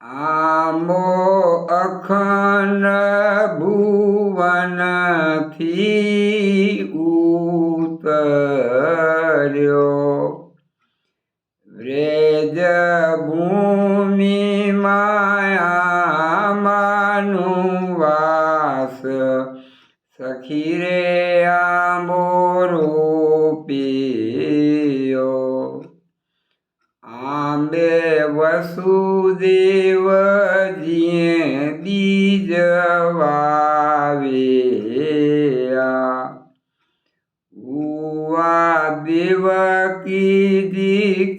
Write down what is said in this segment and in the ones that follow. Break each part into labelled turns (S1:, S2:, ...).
S1: આંબો અખન ભુવનથી ઉતર્યો. વ્રેજ ભૂમિ માયામાનું વાસ સખી રે વસુદેવજીએ બીજ વાવ્યા ઉવા દેવકીજી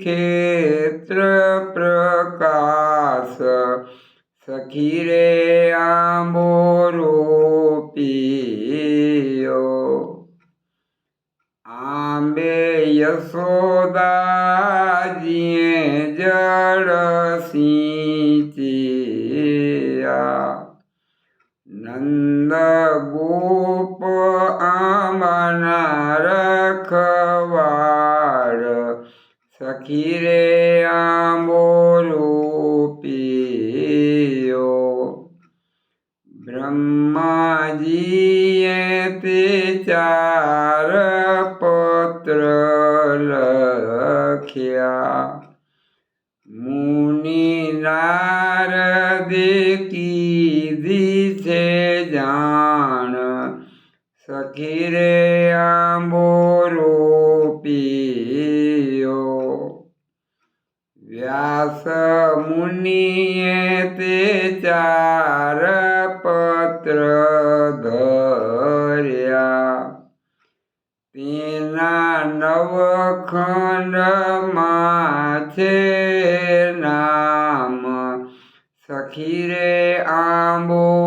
S1: ખેત્ર પ્રકાશ સખી રે આંબો રોપિયો આંબે યશોદાજીએ જળ સિંચ્યા નંદ ગોપ આંબાના રખવાડ સખી રે આંબો રોપિયો બ્રહ્માજીએ તે ચાર પત્ર મુનિ નારદે કીધી છે જાણ. સખી રે આંબો રોપિયો વ્યાસ મુનિએ તે ચાર પત્ર ધર્યા. તેના નવખંડમાં છે નામ સખીરે આંબો